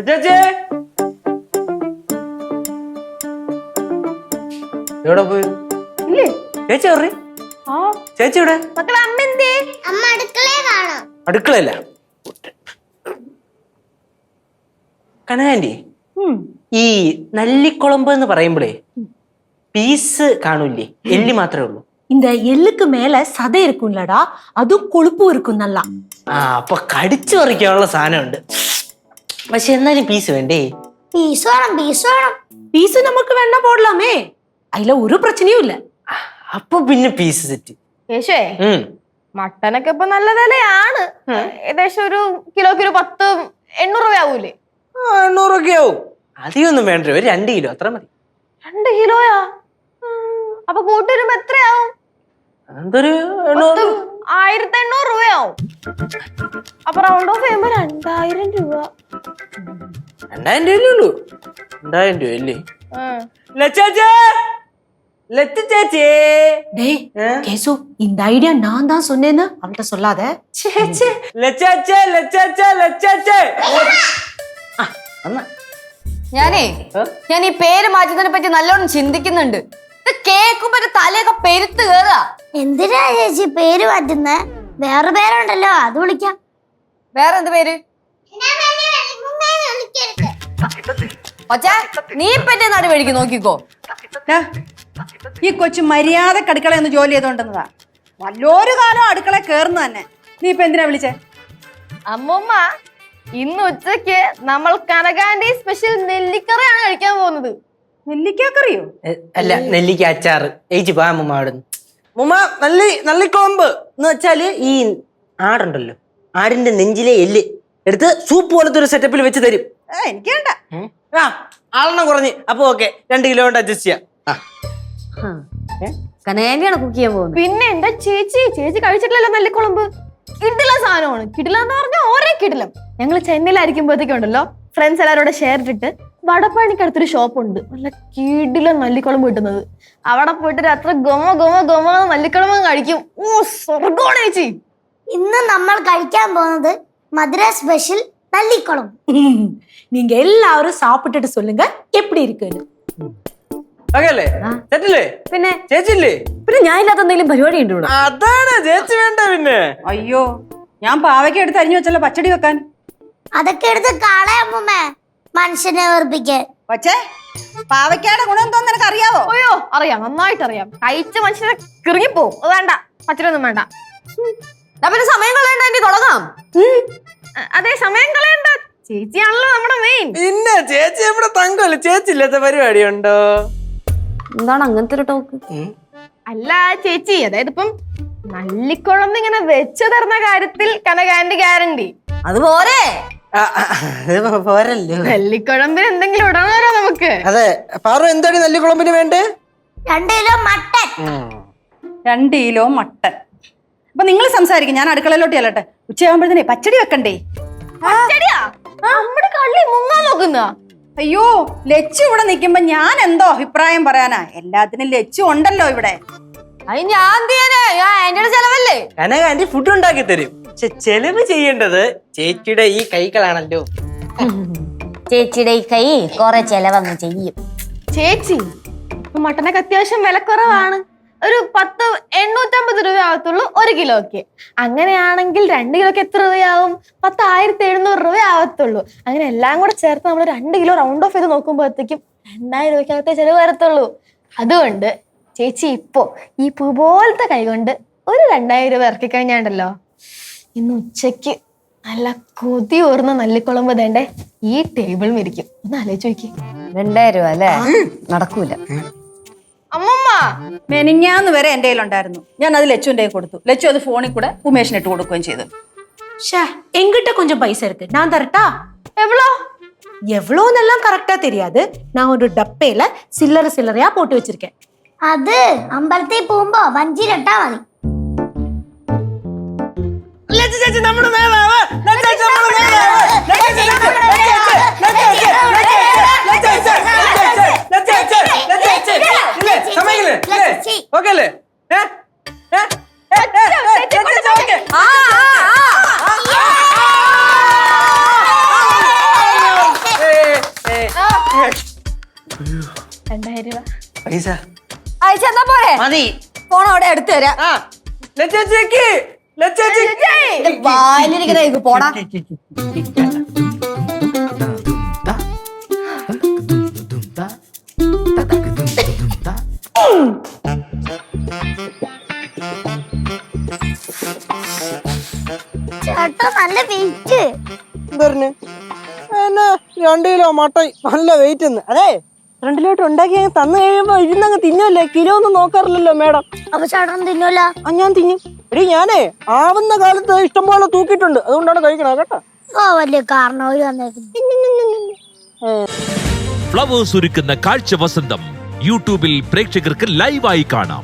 ചേച്ചി എവിടെ പോയി ഇല്ലേ ചേച്ചി എറി ആ ചേച്ചി എവിടെ മക്കളെ അമ്മ എന്തേ അമ്മ അടുക്കളയെ കാണാം അടുക്കളയല്ല കനകാന്റി ഉം. ഈ നല്ലിക്കുളമ്പ് എന്ന് പറയുമ്പോഴേ പീസ് കാണൂല്ലേ എല്ലി മാത്രമേ ഉള്ളൂ இந்த எள்ளுக்கு மேல சதை இருக்கும்லடா அதுவும் கொழுப்பும் இருக்கும் நல்லா ആ അപ്പൊ കടിച്ചു പറിക്കാനുള്ള സാധനമുണ്ട് പക്ഷെ എന്നാലും പീസ് വേണ്ടേ? പീസ് വേണം പീസ് വേണം. പീസ് നമുക്ക് വേണ്ട പോടലാമേ. അതിലെ ഒരു പ്രശ്നവും ഇല്ല. അപ്പൊ പിന്നെ പീസ് സെറ്റ് യേശുവേ മട്ടനൊക്കെ ഇപ്പൊ നല്ല വിലയാണ്. ഏകദേശം ഒരു കിലോക്ക് ഒരു പത്ത് എണ്ണൂറ് രൂപ ആവൂലേ? എണ്ണൂറൊക്കെ ആവും. അധികൊന്നും വേണ്ട ഒരു രണ്ട് കിലോ അത്ര മതി. രണ്ട് കിലോയാ? അപ്പൊ കൂട്ടി വരുമ്പോ എത്രയാവും? ആയിരത്തി എണ്ണൂറ് രൂപയാവും. അപ്പൊ റൗണ്ട് ഓഫ് ചെയ്യുമ്പോ രണ്ടായിരം രൂപ. രണ്ടായിരം രൂപയല്ലേ ഉള്ളൂ രണ്ടായിരം രൂപ അല്ലേ ഉം. ലച്ചാച്ചേ ലച്ച ചേച്ചേ டேய் ஆ? கேசு இந்த ஐடியா நான் தான் சொன்னேன்னு அவன்கிட்ட சொல்லாத ചേച്ചേ ലച്ചാച്ചേ ലച്ചാച്ചേ ലച്ചാച്ചേ ആ അന്നാ ഞാനേ ഏ? ഞാൻ ഈ പേര് മാറ്റുന്നതിനെ പറ്റി നല്ലോണം ചിന്തിക്കുന്നുണ്ട് ഇത് കേൾക്കുമ്പോ എന്റെ തലയൊക്കെ പെരുത്ത് കേറുക എന്തിനാ ചേച്ചി പേര് മാറ്റുന്നേ വേറെ പേരുണ്ടല്ലോ അത് വിളിക്കാം വേറെ എന്ത് പേര് ഒച്ചാ നീ ഇപ്പൊ എന്റെ നാട് വഴിക്ക് നോക്കിക്കോ. ദാ, ഈ കൊച്ചു മര്യാദയ്ക്ക് എന്ന് ജോലി ചെയ്തോണ്ടെന്നതാ വല്ലോരു കാലം അടുക്കള കേറുന്നു തന്നെ. നീ ഇപ്പൊ എന്തിനാ വിളിച്ചേ? അമ്മമ്മ ഇന്ന് ഉച്ചയ്ക്ക് നമ്മൾ കനകാന്റെ സ്പെഷ്യൽ നെല്ലിക്കറിയാണ് കഴിക്കാൻ പോകുന്നത്. നെല്ലിക്കറിയോ എ, അല്ല നെല്ലിക്ക അച്ചാറ്. ഏച്ചി പാ അവിടെ മുമ്മ നല്ലി നല്ലിക്കുളമ്പ് എന്ന് വെച്ചാൽ ഈ ആടുണ്ടല്ലോ. ആടിന്റെ നെഞ്ചിലെ എല്ല് എടുത്ത് സൂപ്പ് പോലത്തെ ഒരു സെറ്റപ്പിൽ വെച്ച് തരും. എനിക്ക് വേണ്ട. ആ ആളെണ്ണം കുറഞ്ഞ്. അപ്പൊ ഓക്കെ രണ്ട് കിലോ കൊണ്ട് അഡ്ജസ്റ്റ് ചെയ്യാം. ആ. കനേന്റെയാണ് കുക്ക് ചെയ്യാൻ പോകുന്നത്. പിന്നെ എന്താ ചേച്ചി? ചേച്ചി കഴിച്ചിട്ടില്ലല്ലോ നെല്ലിക്കുളമ്പ്? കിടില സാധനമാണ്. കിടില എന്ന് പറഞ്ഞാൽ ഓരോ കിടിലം. ഞങ്ങൾ ചെന്നൈയിലായിരിക്കുമ്പോഴത്തേക്കും ഉണ്ടല്ലോ ഫ്രണ്ട്സ് എല്ലാവരോട് ഷെയർ ഇട്ടിട്ട് വടപ്പണിക്കടുത്തൊരു ഷോപ്പ് ഉണ്ട്. നല്ല കിടില നല്ലിക്കുളമ്പ് കിട്ടുന്നത്. അവിടെ പോയിട്ട് രാത്രി ഗമ ഗമ ഗമ നല്ലിക്കുളമ്പ് കഴിക്കും. ഓ സ്വർഗമാണ് ചേച്ചി. ഇന്ന് നമ്മൾ കഴിക്കാൻ പോകുന്നത് മധുര സ്പെഷ്യൽ നല്ലിക്കുളം நீங்க எல்லாரும் சாப்பிட்டுட்டு சொல்லுங்க எப்படி இருக்குன்னு ഓക്കെ അല്ലേ സെറ്റല്ലേ പിന്നെ ചേച്ചില്ലേ പിന്നെ ഞാൻ ഇല്ലാത്ത എന്തെങ്കിലും പരിപാടി ഉണ്ട് ഇവിടെ അതാണ് ചേച്ചി വേണ്ട പിന്നെ അയ്യോ ഞാൻ പാവയ്ക്ക എടുത്ത് അരിഞ്ഞു വെച്ചല്ലോ പച്ചടി വെക്കാൻ അതൊക്കെ എടുത്ത് കളയമ്മേ മനുഷ്യനെ വെറുപ്പിക്കാൻ പക്ഷേ പാവയ്ക്കയുടെ ഗുണം എന്താന്ന് നിനക്ക് അറിയാവോ അയ്യോ അറിയാം നന്നായിട്ട് അറിയാം കഴിച്ച മനുഷ്യരെ കിറങ്ങിപ്പോവും അത് വേണ്ട പച്ചരൊന്നും വേണ്ട എന്നാ പിന്നെ സമയം കളയണ്ട എന്റെ തുടങ്ങാം അ- അതേ സമയം കളയണ്ട ചേച്ചിയാണല്ലോ നമ്മുടെ മെയിൻ പിന്നെ ചേച്ചി എവിടെ തങ്കല്ല ചേച്ചി ഇല്ലാത്ത പരിപാടി ഉണ്ടോ എന്താണ് അങ്ങനത്തെ ഒരു ടോക്ക് അല്ല ചേച്ചി അതായത് ഇപ്പം നല്ലിക്കുഴമ്പ് ഇങ്ങനെ വെച്ചു തരുന്ന കാര്യത്തിൽ കനകാന്റെ ഗ്യാരണ്ടി അത് പോരെ. പോരല്ലോ. നെല്ലിക്കുഴമ്പിന് എന്തെങ്കിലും ഇടണമല്ലോ നമുക്ക്? അതെ പാറു എന്താണ് നല്ലിക്കുളമ്പിന് വേണ്ടേ? രണ്ട് കിലോ മട്ടൻ. രണ്ട് കിലോ മട്ടൻ. അപ്പൊ നിങ്ങൾ സംസാരിക്കും ഞാൻ അടുക്കളയിലോട്ട് ചെല്ലട്ടെ. ഉച്ചയാകുമ്പോഴത്തേനെ പച്ചടി വെക്കണ്ടേ? പച്ചടിയാ നമ്മുടെ കള്ളി മുങ്ങാൻ നോക്കുന്ന? അയ്യോ ലച്ചു ഇവിടെ നിൽക്കുമ്പോ ഞാൻ എന്തോ അഭിപ്രായം പറയാനാ? എല്ലാത്തിനും ലച്ചു ഉണ്ടല്ലോ ഇവിടെ. അത് ഞാൻ എന്ത് ചെയ്യാനാ? ഞാൻ എന്റെ ചെലവല്ലേ? കനക ആന്റി ഫുഡ് ഉണ്ടാക്കി തരും. പക്ഷെ ചെലവ് ചെയ്യേണ്ടത് ചേച്ചിയുടെ ഈ കൈകളാണല്ലോ. ചേച്ചിയുടെ ഈ കൈ കൊറേ ചെലവങ്ങ് ചെയ്യും. ചേച്ചി മട്ടനൊക്കെ അത്യാവശ്യം വിലക്കുറവാണ്. ഒരു പത്ത് എണ്ണൂറ്റമ്പത് രൂപ ആവത്തുള്ളൂ ഒരു കിലോയ്ക്ക്. അങ്ങനെയാണെങ്കിൽ രണ്ട് കിലോക്ക് എത്ര രൂപയാവും? പത്ത് ആയിരത്തി എഴുന്നൂറ് രൂപ ആവത്തുള്ളൂ അങ്ങനെ എല്ലാം കൂടെ ചേർത്ത് നമ്മൾ രണ്ട് കിലോ റൗണ്ട് ഓഫ് ചെയ്ത് നോക്കുമ്പോഴത്തേക്കും രണ്ടായിരം രൂപയ്ക്കകത്തേ ചിലവ് വരത്തുള്ളൂ. അതുകൊണ്ട് ചേച്ചി ഇപ്പോ ഈ പൂ പോലത്തെ കൈ കൊണ്ട് ഒരു രണ്ടായിരം രൂപ ഇറക്കി കഴിഞ്ഞാണ്ടല്ലോ ഇന്ന് ഉച്ചയ്ക്ക് നല്ല കൊതി ഓർന്ന നല്ലിക്കുളമ്പ് തേണ്ടേ ഈ ടേബിളും ഇരിക്കും. ഒന്ന് ആലോചിച്ച് നോക്കി രണ്ടായിരം രൂപ അല്ലേ? നടക്കൂല. മെനിഞ്ഞാന്ന് വരെ എൻ്റെ കയ്യിലുണ്ടായിരുന്നു ഞാൻ അത് ലച്ചുവിൻ്റെ കയ്യിൽ കൊടുത്തു ലച്ചു അത് ഫോണിൽ കൂടെ ഉമേഷിന് ഇട്ട് കൊടുക്കുകയും ചെയ്തു ஷே என்கிட்ட கொஞ்சம் பைசா இருக்கு நான் தரட்டா എവ്വളോ எவ்வளோன்னெல்லாம் கரெக்டா தெரியாது நான் ஒரு டப்பையில சில்லறை சில்லறையா போட்டு வச்சிருக்கேன் അത് അമ്പലത്തിൽ പോകുമ്പോ വഞ്ചിരട്ടാ മതി ലച്ച ചേച്ചി നമ്മുടെ മേലാവ് രണ്ടായിരം രൂപ പൈസ അയച്ചു തന്നാ പോരെ മതി ഫോൺ അവിടെ എടുത്തു തരാം ലച്ചേച്ചിക്ക് വായിലിരിക്കുന്ന പോടാ ചേട്ടാ നല്ല വെയിറ്റ് എന്തറിന് എന്നാ രണ്ട് കിലോ മട്ടൻ. നല്ല വെയിറ്റ് എന്ന് അതെ രണ്ട് കിലോട്ട് ഉണ്ടാക്കി അങ്ങ് തന്നു കഴിയുമ്പോ ഇരുന്നങ്ങ് തിന്നല്ലേ കിലോ ഒന്നും നോക്കാറില്ലല്ലോ മേഡം. അപ്പൊ ചേട്ടൻ തിന്നൂല? ആ ഞാൻ തിന്നും. എടി ഞാനേ ആവുന്ന കാലത്ത് ഇഷ്ടംപോലെ തൂക്കിയിട്ടുണ്ട്. അതുകൊണ്ടാണ് കഴിക്കണത് കേട്ടോ. ഓ വലിയ കാരണവര് വന്നേക്കുന്നു. ഫ്ലവേഴ്സ് ഒരുക്കുന്ന കാഴ്ച വസന്തം യൂട്യൂബിൽ പ്രേക്ഷകർക്ക് ലൈവായി കാണാം.